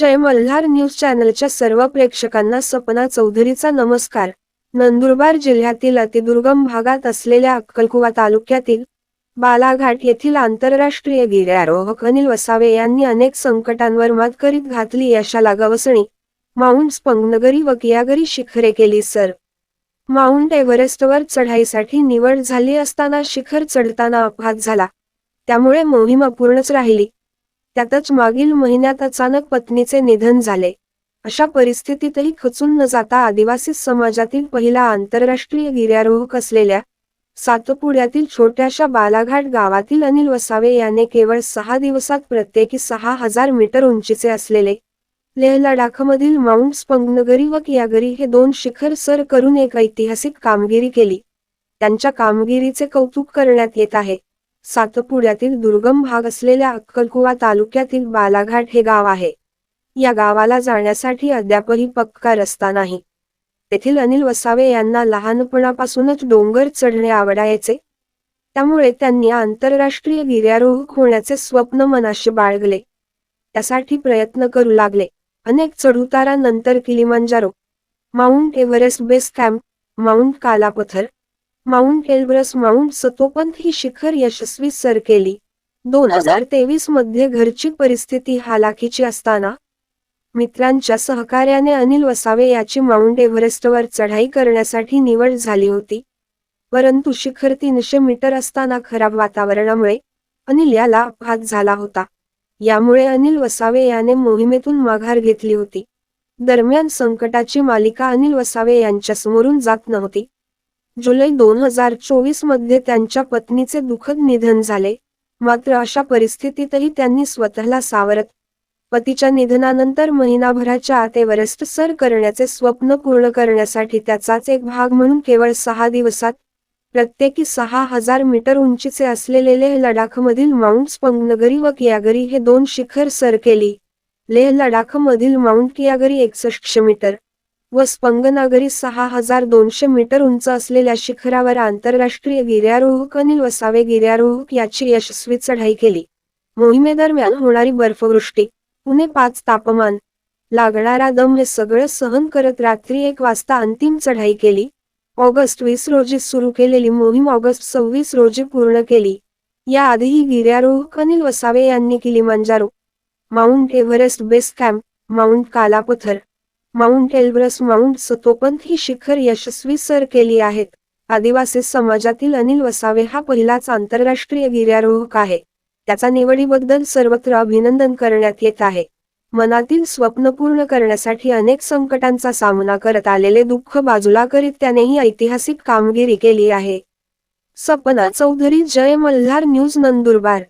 जय Malhar news चॅनलच्या सर्व प्रेक्षकांना सपना चौधरीचा नमस्कार. नंदुरबार जिल्ह्यातील अतिदुर्गम भागात असलेल्या अक्कलकुवा तालुक्यातील बालाघाट येथील आंतरराष्ट्रीय गिर्यारोहक अनिल वसावे यांनी अनेक संकटांवर मात करीत घातली यशाला गवसणी. माउंट स्पंगनगरी व कियागरी शिखरे केली सर. माउंट एव्हरेस्टवर चढाईसाठी निवड झाली असताना शिखर चढताना अपघात झाला. त्यामुळे मोहीम अपूर्णच राहिली. त्यातच मागील महिन्यात अचानक पत्नीचे निधन झाले. अशा परिस्थितीतही खचून न जाता आदिवासी समाजातील पहिला आंतरराष्ट्रीय गिर्यारोहक असलेल्या सातपुड्यातील छोट्याशा बालाघाट गावातील अनिल वसावे याने केवळ सहा दिवसात प्रत्येकी सहा हजार मीटर उंचीचे असलेले लेह लडाखमधील माउंट स्पंगनगरी व कियागरी हे दोन शिखर सर करून एक ऐतिहासिक कामगिरी केली. त्यांच्या कामगिरीचे कौतुक करण्यात येत आहे. सातपुड्यातील दुर्गम भाग असलेल्या अक्कलकुवा तालुक्यातील बालाघाट हे गाव आहे. या गावाला जाण्यासाठी अद्यापही पक्का रस्ता नाही. तेथील अनिल वसावे यांना लहानपणापासूनच डोंगर चढणे आवडायचे. त्यामुळे त्यांनी आंतरराष्ट्रीय गिर्यारोहक होण्याचे स्वप्न मनाशी बाळगले. त्यासाठी प्रयत्न करू लागले. अनेक चढउतारानंतर Kilimanjaro mount Everest base camp mount Kalapatthar mount Elbrus mount Satopanth ही शिखर यशस्वी सर केली. दोन हजार तेवीसमध्ये घरची परिस्थिती हालाखीची असताना मित्रांच्या सहकार्याने अनिल वसावे याची माउंट एव्हरेस्टवर चढाई करण्यासाठी निवड झाली होती. परंतु शिखर तीनशे मीटर असताना खराब वातावरणामुळे अनिल याला अपघात झाला होता. यामुळे अनिल वसावे याने मोहिमेतून माघार घेतली होती. दरम्यान संकटाची मालिका अनिल वसावे यांच्यासमोरून जात नव्हती. जुलै दोन हजार चोवीसमध्ये त्यांच्या पत्नीचे दुःखद निधन झाले. मात्र अशा परिस्थितीतही त्यांनी स्वतःला सावरत पतीच्या निधनानंतर महिनाभराच्या आत एव्हरेस्ट सर करण्याचे स्वप्न पूर्ण करण्यासाठी त्याचाच एक भाग म्हणून केवळ सहा दिवसात प्रत्येकी सहा हजार मीटर उंचीचे असलेले लेह लडाखमधील माउंट स्पंगनगरी व कियागरी हे दोन शिखर सर केली. लेह लडाखमधील माउंट कियागरी एकसष्टशे मीटर व स्पंगनागरी सहा हजार दोनशे मीटर उंच असलेल्या शिखरावर आंतरराष्ट्रीय गिर्यारोहक अनिल वसावे गिर्यारोहक याची यशस्वी चढाई केली. मोहिमेदरम्यान होणारी बर्फवृष्टी पुणे पाच तापमान लागणारा दम हे सगळं सहन करत रात्री एक वाजता अंतिम चढाई केली. ऑगस्ट वीस रोजी सुरू केलेली मोहीम ऑगस्ट सव्वीस रोजी पूर्ण केली. याआधीही गिर्यारोहक अनिल वसावे यांनी Kilimanjaro mount Everest base camp mount Kalapatthar mount Elbrus mount Satopanth ही शिखर यशस्वी सर केली आहेत. आदिवासी समाजातील अनिल वसावे हा पहिलाच आंतरराष्ट्रीय गिर्यारोहक आहे. त्याचा निवडीबद्दल सर्वत्र अभिनंदन करण्यात येत आहे. मनातील स्वप्न पूर्ण करण्यासाठी अनेक संकटांचा सामना करत आलेले दुःख बाजूला करीत त्यानेही ऐतिहासिक कामगिरी केली आहे. सपना चौधरी जय मल्हार न्यूज नंदुरबार.